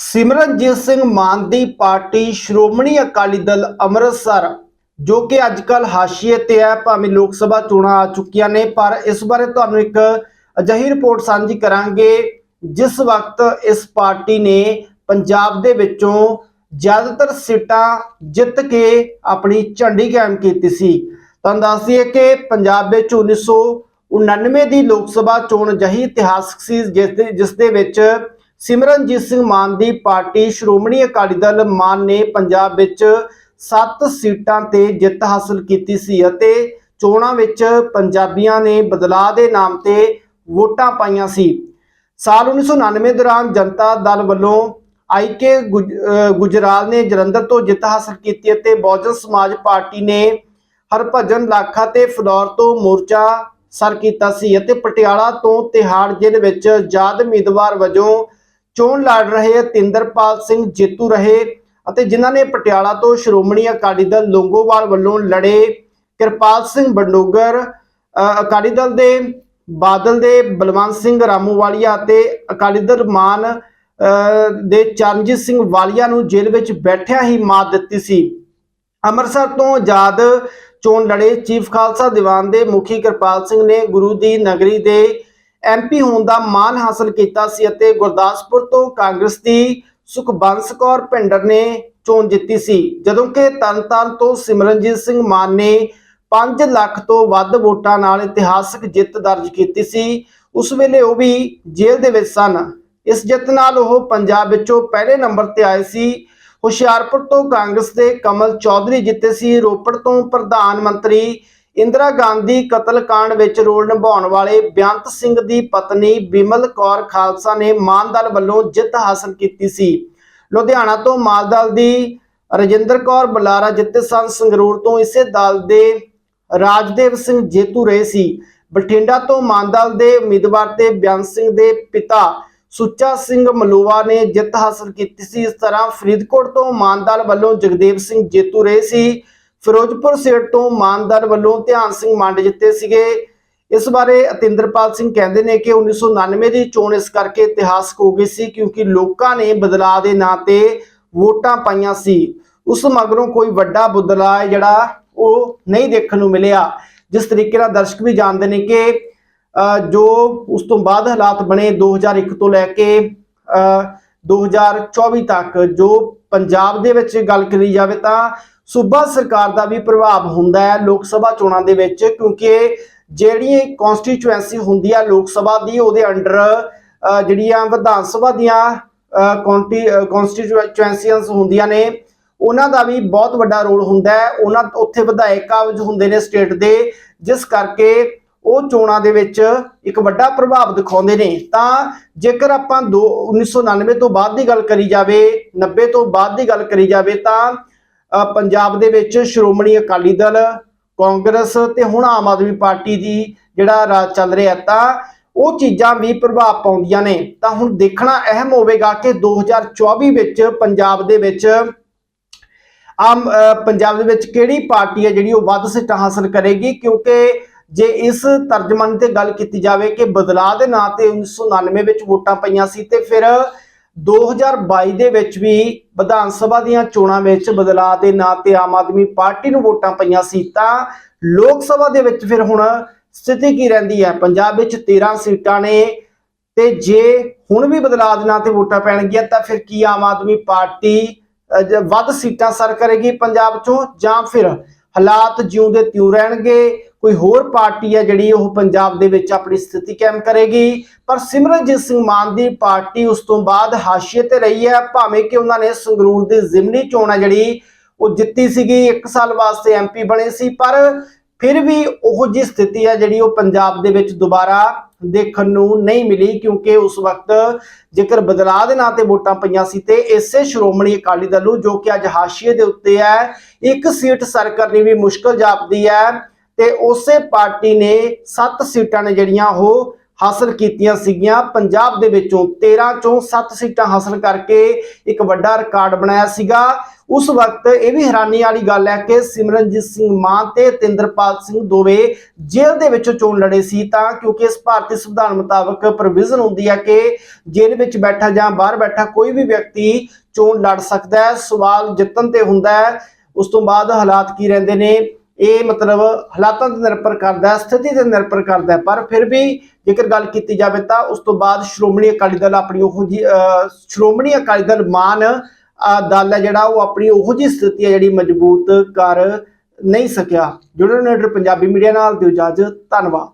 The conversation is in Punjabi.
ਸਿਮਰਨਜੀਤ ਸਿੰਘ ਮਾਨ ਦੀ ਪਾਰਟੀ ਸ਼੍ਰੋਮਣੀ ਅਕਾਲੀ ਦਲ ਅੰਮ੍ਰਿਤਸਰ, ਜੋ ਕਿ ਅੱਜ ਕੱਲ ਹਾਸ਼ੀਏ ਤੇ ਹੈ, ਭਾਵੇਂ ਲੋਕ ਸਭਾ ਚੋਣਾਂ ਆ ਚੁੱਕੀਆਂ ਨੇ, ਪਰ ਇਸ ਬਾਰੇ ਤੁਹਾਨੂੰ ਇੱਕ ਅਜਿਹੀ ਰਿਪੋਰਟ ਸਾਂਝੀ ਕਰਾਂਗੇ, ਜਿਸ ਵਕਤ ਇਸ ਪਾਰਟੀ ਨੇ ਪੰਜਾਬ ਦੇ ਵਿੱਚੋਂ ਜ਼ਿਆਦਾਤਰ ਸੀਟਾਂ ਜਿੱਤ ਕੇ ਆਪਣੀ ਝੰਡੀ ਕਾਇਮ ਕੀਤੀ ਸੀ। ਤੁਹਾਨੂੰ ਦੱਸ ਦਈਏ ਕਿ ਪੰਜਾਬ ਵਿੱਚ 1999 ਦੀ ਲੋਕ ਸਭਾ ਚੋਣ ਜਹੀ ਇਤਿਹਾਸਕ ਸੀ, ਜਿਸ ਜਿਸ ਦੇ ਵਿੱਚ ਸਿਮਰਨਜੀਤ ਸਿੰਘ ਮਾਨ ਦੀ ਪਾਰਟੀ ਸ਼੍ਰੋਮਣੀ ਅਕਾਲੀ ਦਲ ਮਾਨ ਨੇ ਪੰਜਾਬ ਵਿੱਚ 7 ਸੀਟਾਂ ਤੇ ਜਿੱਤ ਹਾਸਲ ਕੀਤੀ ਸੀ ਅਤੇ ਚੋਣਾਂ ਵਿੱਚ ਪੰਜਾਬੀਆਂ ਨੇ ਬਦਲਾਅ ਦੇ ਨਾਮ ਤੇ ਵੋਟਾਂ ਪਾਈਆਂ ਸੀ। ਸਾਲ 1999 ਦੌਰਾਨ ਜਨਤਾ ਦਲ ਵੱਲੋਂ ਆਈਕੇ ਗੁਜ- ਅਹ ਗੁਜਰਾਲ ਨੇ ਜਲੰਧਰ ਤੋਂ ਜਿੱਤ ਹਾਸਲ ਕੀਤੀ ਅਤੇ ਬਹੁਜਨ ਸਮਾਜ ਪਾਰਟੀ ਨੇ ਹਰਭਜਨ ਲਾਖਾ ਤੇ ਫਲੌਰ ਤੋਂ ਮੋਰਚਾ ਸਰ ਕੀਤਾ ਸੀ ਅਤੇ ਪਟਿਆਲਾ ਤੋਂ ਤਿਹਾੜ ਜ਼ਿਲ੍ਹੇ ਵਿੱਚ ਆਜ਼ਾਦ ਉਮੀਦਵਾਰ ਵਜੋਂ ਚੋਣ ਲੜ ਰਹੇ ਤਿੰਦਰਪਾਲ ਸਿੰਘ ਜੇਤੂ ਰਹੇ ਅਤੇ ਜਿਨ੍ਹਾਂ ਨੇ ਪਟਿਆਲਾ ਤੋਂ ਸ਼੍ਰੋਮਣੀ ਅਕਾਲੀ ਦਲ ਲੋਂਗੋਵਾਲ ਵੱਲੋਂ ਲੜੇ ਕਿਰਪਾਲ ਸਿੰਘ ਬੰਡੋਗਰ ਅਕਾਲੀ ਦਲ ਦੇ ਬਾਦਲ ਦੇ ਬਲਵੰਤ ਸਿੰਘ ਰਾਮੂਵਾਲੀਆ ਅਤੇ ਅਕਾਲੀ ਦਲ ਮਾਨ ਅ, ਦੇ ਚਰਨਜੀਤ ਸਿੰਘ ਵਾਲੀਆ ਨੂੰ ਜੇਲ੍ਹ ਵਿੱਚ ਬੈਠਿਆਂ ਹੀ ਮਾਰ ਦਿੱਤੀ ਸੀ। ਅੰਮ੍ਰਿਤਸਰ ਤੋਂ ਆਜ਼ਾਦ ਚੋਣ ਲੜੇ ਚੀਫ ਖਾਲਸਾ ਦੀਵਾਨ ਦੇ ਮੁਖੀ ਕਿਰਪਾਲ ਸਿੰਘ ਨੇ ਗੁਰੂ ਦੀ ਨਗਰੀ ਦੇ ਐਮਪੀ ਹੋਣ ਦਾ ਮਾਣ ਹਾਸਲ ਕੀਤਾ ਸੀ ਅਤੇ ਗੁਰਦਾਸਪੁਰ ਤੋਂ ਕਾਂਗਰਸ ਦੀ ਸੁਖਬੰਸ ਕੌਰ ਭਿੰਡਰ ਨੇ ਚੋਣ ਜਿੱਤੀ ਸੀ। ਜਦੋਂ ਕਿ ਤਰਨਤਾਰਨ ਤੋਂ ਸਿਮਰਨਜੀਤ ਸਿੰਘ ਮਾਨ ਨੇ 5 ਲੱਖ ਤੋਂ ਵੱਧ ਵੋਟਾਂ ਨਾਲ ਇਤਿਹਾਸਕ ਜਿੱਤ ਦਰਜ ਕੀਤੀ ਸੀ। ਉਸ ਵੇਲੇ ਉਹ ਵੀ ਜੇਲ੍ਹ ਦੇ ਵਿੱਚ ਸਨ। ਇਸ ਜਿੱਤ ਨਾਲ ਉਹ ਪੰਜਾਬ ਵਿੱਚੋਂ ਪਹਿਲੇ ਨੰਬਰ ਤੇ ਆਏ ਸੀ। ਹੁਸ਼ਿਆਰਪੁਰ ਤੋਂ ਕਾਂਗਰਸ ਦੇ ਕਮਲ ਚੌਧਰੀ ਜਿੱਤੇ ਸੀ। ਰੋਪੜ ਤੋਂ ਪ੍ਰਧਾਨ ਮੰਤਰੀ ਇੰਦਰਾ ਗਾਂਧੀ ਕਤਲकांड ਵਿੱਚ ਰੋਲ ਨਿਭਾਉਣ ਵਾਲੇ ਬੇਅੰਤ ਸਿੰਘ ਦੀ ਪਤਨੀ ਬਿਮਲ ਕੌਰ ਖਾਲਸਾ ਨੇ ਮਾਨ ਦਲ ਵੱਲੋਂ ਜਿੱਤ ਹਾਸਲ ਕੀਤੀ ਸੀ। ਲੁਧਿਆਣਾ ਤੋਂ ਮਾਲ ਦਲ ਦੀ ਰਜਿੰਦਰ ਕੌਰ ਬੁਲਾਰਾ ਜਿੱਤੇ ਸਨ। ਸੰਗਰੂਰ ਤੋਂ ਇਸੇ ਦਲ ਦੇ ਰਾਜਦੇਵ ਸਿੰਘ ਜੇਤੂ ਰਹੇ ਸੀ। ਬਠਿੰਡਾ ਤੋਂ ਮਾਨਦਲ ਦੇ ਉਮੀਦਵਾਰ ਤੇ ਬਿਆਨ ਸਿੰਘ ਦੇ ਪਿਤਾ ਸੁੱਚਾ ਸਿੰਘ ਮਲੂਆ ਨੇ ਜਿੱਤ ਹਾਸਲ ਕੀਤੀ ਸੀ। ਇਸ ਤਰ੍ਹਾਂ ਫਰੀਦਕੋਟ ਤੋਂ ਮਾਨਦਲ ਵੱਲੋਂ ਜਗਦੇਵ ਸਿੰਘ ਜੇਤੂ ਰਹੇ ਸੀ। ਫਿਰੋਜ਼ਪੁਰ ਸੇਟ ਤੋਂ ਮਾਨਦਲ ਵੱਲੋਂ ਧਿਆਨ ਸਿੰਘ ਮੰਡ ਜਿੱਤੇ ਸੀਗੇ। ਇਸ ਬਾਰੇ ਅਤਿੰਦਰਪਾਲ ਸਿੰਘ ਕਹਿੰਦੇ ਨੇ ਕਿ 1999 ਦੀ ਚੋਣ ਇਸ ਕਰਕੇ ਇਤਿਹਾਸਕ ਹੋ ਗਈ ਸੀ ਕਿਉਂਕਿ ਲੋਕਾਂ ਨੇ ਬਦਲਾਅ ਦੇ ਨਾਂ ਤੇ ਵੋਟਾਂ ਪਾਈਆਂ ਸੀ। ਉਸ ਮਗਰੋਂ ਕੋਈ ਵੱਡਾ ਬਦਲਾਅ ਜਿਹੜਾ ਉਹ ਨਹੀਂ ਦੇਖਣ ਨੂੰ ਮਿਲਿਆ। ਜਿਸ ਤਰੀਕੇ ਨਾਲ ਦਰਸ਼ਕ ਵੀ ਜਾਣਦੇ ਨੇ ਕਿ ਅ, ਜੋ ਉਸ ਤੋਂ ਬਾਅਦ ਹਾਲਾਤ ਬਣੇ 2001 ਤੋਂ ਲੈ ਕੇ ਅ, 2024 ਤੱਕ ਜੋ ਪੰਜਾਬ ਦੇ ਵਿੱਚ ਗੱਲ ਕਰੀ ਜਾਵੇ ਤਾਂ ਸੂਬਾ ਸਰਕਾਰ ਦਾ ਵੀ ਪ੍ਰਭਾਵ ਹੁੰਦਾ ਹੈ ਲੋਕ ਸਭਾ ਚੋਣਾਂ ਦੇ ਵਿੱਚ, ਕਿਉਂਕਿ ਜਿਹੜੀ ਕਨਸਟੀਚੁਐਂਸੀ ਹੁੰਦੀ ਆ ਲੋਕ ਸਭਾ ਦੀ, ਉਹਦੇ ਅੰਡਰ ਜਿਹੜੀਆਂ ਵਿਧਾਨ ਸਭਾ ਦੀਆਂ ਕੌਂਟੀ ਕਨਸਟੀਚੁਐਂਸੀਆਂ ਹੁੰਦੀਆਂ ਨੇ, ਉਹਨਾਂ ਦਾ ਵੀ ਬਹੁਤ ਵੱਡਾ ਰੋਲ ਹੁੰਦਾ ਹੈ। ਉਹਨਾਂ, ਉੱਥੇ ਵਿਧਾਇਕ ਕਾਬਜ ਹੁੰਦੇ ਨੇ ਸਟੇਟ ਦੇ, ਜਿਸ ਕਰਕੇ ਉਹ ਚੋਣਾਂ ਦੇ ਵਿੱਚ ਇੱਕ ਵੱਡਾ ਪ੍ਰਭਾਵ ਦਿਖਾਉਂਦੇ ਨੇ। ਤਾਂ ਜੇਕਰ ਆਪਾਂ ਦੋ 1999 ਤੋਂ ਬਾਅਦ ਦੀ ਗੱਲ ਕਰੀ ਜਾਵੇ 90 ਤੋਂ ਬਾਅਦ ਦੀ ਗੱਲ ਕਰੀ ਜਾਵੇ, ਤਾਂ ਪੰਜਾਬ ਦੇ ਵਿੱਚ ਸ਼੍ਰੋਮਣੀ ਅਕਾਲੀ ਦਲ ਕਾਂਗਰਸ ਤੇ ਹੁਣ ਆਮ ਆਦਮੀ ਪਾਰਟੀ ਦੀ ਜਿਹੜਾ ਰਾਜ ਚੱਲ ਰਿਹਾ ਤਾਂ ਉਹ ਚੀਜ਼ਾਂ ਵੀ ਪ੍ਰਭਾਵ ਪਾਉਂਦੀਆਂ ਨੇ। ਤਾਂ ਹੁਣ ਦੇਖਣਾ ਅਹਿਮ ਹੋਵੇਗਾ ਕਿ 2024 ਵਿੱਚ ਪੰਜਾਬ ਦੇ ਵਿੱਚ ਆਮ ਅ, ਪੰਜਾਬ ਦੇ ਵਿੱਚ ਕਿਹੜੀ ਪਾਰਟੀ ਹੈ ਜਿਹੜੀ ਉਹ ਵੱਧ ਸੀਟਾਂ ਹਾਸਲ ਕਰੇਗੀ? ਕਿਉਂਕਿ ਜੇ ਇਸ ਤਰਜਮਾਨੀ ਤੇ ਗੱਲ ਕੀਤੀ ਜਾਵੇ ਕਿ ਬਦਲਾਅ ਦੇ ਨਾਂ ਤੇ 1999 ਵਿੱਚ ਵੋਟਾਂ ਪਈਆਂ ਸੀ ਤੇ ਫਿਰ 2022 ਦੇ ਵਿੱਚ ਵੀ ਵਿਧਾਨ ਸਭਾ ਦੀਆਂ ਚੋਣਾਂ ਵਿੱਚ ਬਦਲਾਅ ਦੇ ਨਾਂ ਤੇ ਆਮ ਆਦਮੀ ਪਾਰਟੀ ਨੂੰ ਵੋਟਾਂ ਪਈਆਂ ਸੀ ਤਾਂ ਲੋਕ ਸਭਾ ਦੇ ਵਿੱਚ ਫਿਰ ਹੁਣ ਸਥਿਤੀ ਕੀ ਰਹਿੰਦੀ ਹੈ? ਪੰਜਾਬ ਵਿੱਚ 13 ਸੀਟਾਂ ਨੇ ਤੇ ਜੇ ਹੁਣ ਵੀ ਬਦਲਾਅ ਦੇ ਨਾਂ ਤੇ ਵੋਟਾਂ ਪੈਣਗੀਆਂ ਤਾਂ ਫਿਰ ਕੀ ਆਮ ਆਦਮੀ ਪਾਰਟੀ ਵੱਧ ਸੀਟਾਂ ਸਰ ਕਰੇਗੀ ਪੰਜਾਬ ਚੋਂ ਜਾਂ ਫਿਰ ਹਾਲਾਤ ਜਿਉਂ ਦੇ ਤਿਉਂ ਰਹਿਣਗੇ? ਕੋਈ ਹੋਰ ਪਾਰਟੀ ਹੈ ਜਿਹੜੀ ਉਹ ਪੰਜਾਬ ਦੇ ਵਿੱਚ ਆਪਣੀ ਸਥਿਤੀ ਕਾਇਮ ਕਰੇਗੀ? ਪਰ ਸਿਮਰਨਜੀਤ ਸਿੰਘ ਮਾਨ ਦੀ ਪਾਰਟੀ ਉਸ ਤੋਂ ਬਾਅਦ ਹਾਸ਼ੀਏ ਤੇ ਰਹੀ ਹੈ, ਭਾਵੇਂ ਕਿ ਉਹਨਾਂ ਨੇ ਸੰਗਰੂਰ ਦੀ ਜ਼ਿਮਨੀ ਚੋਣ ਹੈ ਜਿਹੜੀ ਉਹ ਜਿੱਤੀ ਸੀਗੀ 1 ਸਾਲ ਵਾਸਤੇ ਐਮਪੀ ਬਣੇ ਸੀ, ਪਰ ਫਿਰ ਵੀ ਉਹ ਜੀ ਸਥਿਤੀ ਹੈ ਜਿਹੜੀ ਉਹ ਪੰਜਾਬ ਦੇ ਵਿੱਚ ਦੁਬਾਰਾ ਦੇਖਣ ਨੂੰ ਨਹੀਂ ਮਿਲੀ, ਕਿਉਂਕਿ ਉਸ ਵਕਤ ਜੇਕਰ ਬਦਲਾਅ ਦੇ ਨਾਂ ਤੇ ਵੋਟਾਂ ਪਈਆਂ ਸੀ ਤੇ ਇਸੇ ਸ਼੍ਰੋਮਣੀ ਅਕਾਲੀ ਦਲ ਨੂੰ, ਜੋ ਕਿ ਅੱਜ ਹਾਸ਼ੀਏ ਦੇ ਉੱਤੇ ਹੈ, ਇੱਕ ਸੀਟ ਸਰ ਕਰਨੀ ਵੀ ਮੁਸ਼ਕਲ ਜਾਪਦੀ ਹੈ। ਤੇ ਉਸੇ ਪਾਰਟੀ ਨੇ 7 ਸੀਟਾਂ ਨੇ ਜਿਹੜੀਆਂ ਉਹ ਹਾਸਲ ਕੀਤੀਆਂ ਸੀਗੀਆਂ। ਪੰਜਾਬ ਦੇ ਵਿੱਚੋਂ 13 ਚੋਂ 7 ਸੀਟਾਂ ਹਾਸਲ ਕਰਕੇ ਇੱਕ ਵੱਡਾ ਰਿਕਾਰਡ ਬਣਾਇਆ ਸੀਗਾ। ਉਸ ਵਕਤ ਇਹ ਵੀ ਹੈਰਾਨੀ ਵਾਲੀ ਗੱਲ ਹੈ ਕਿ ਸਿਮਰਨਜੀਤ ਸਿੰਘ ਮਾਨ ਤੇ ਤਿੰਦਰਪਾਲ ਸਿੰਘ ਦੋਵੇਂ ਜੇਲ੍ਹ ਦੇ ਵਿੱਚੋਂ ਚੋਣ ਲੜੇ ਸੀ ਤਾਂ ਕਿਉਂਕਿ ਇਸ ਭਾਰਤੀ ਸੰਵਿਧਾਨ ਮੁਤਾਬਕ ਪ੍ਰੋਵੀਜ਼ਨ ਹੁੰਦੀ ਹੈ ਕਿ ਜੇਲ੍ਹ ਵਿੱਚ ਬੈਠਾ ਜਾਂ ਬਾਹਰ ਬੈਠਾ ਕੋਈ ਵੀ ਵਿਅਕਤੀ ਚੋਣ ਲੜ ਸਕਦਾ ਹੈ। ਸਵਾਲ ਜਿੱਤਣ ਤੇ ਹੁੰਦਾ ਹੈ। ਉਸ ਤੋਂ ਬਾਅਦ ਹਾਲਾਤ ਕੀ ਰਹਿੰਦੇ ਨੇ? ਇਹ ਮਤਲਬ ਹਾਲਾਤਾਂ ਤੇ ਨਿਰਭਰ ਕਰਦਾ ਸਥਿਤੀ ਤੇ ਨਿਰਭਰ ਕਰਦਾ ਪਰ ਫਿਰ ਵੀ ਜੇਕਰ ਗੱਲ ਕੀਤੀ ਜਾਵੇ ਤਾਂ ਉਸ ਤੋਂ ਬਾਅਦ ਸ਼੍ਰੋਮਣੀ ਅਕਾਲੀ ਦਲ ਆਪਣੀ ਉਹ ਜੀ ਸ਼੍ਰੋਮਣੀ ਅਕਾਲੀ ਦਲ ਮਾਨ ਦਲ ਹੈ ਜਿਹੜਾ ਉਹ ਆਪਣੀ ਉਹੋ ਜਿਹੀ ਸਥਿਤੀ ਹੈ ਜਿਹੜੀ ਮਜ਼ਬੂਤ ਕਰ ਨਹੀਂ ਸਕਿਆ। ਜੁੜਨ ਨੇਟਰ ਪੰਜਾਬੀ ਮੀਡੀਆ ਨਾਲ, ਦਿਓ ਇਜਾਜ਼ਤ, ਧੰਨਵਾਦ।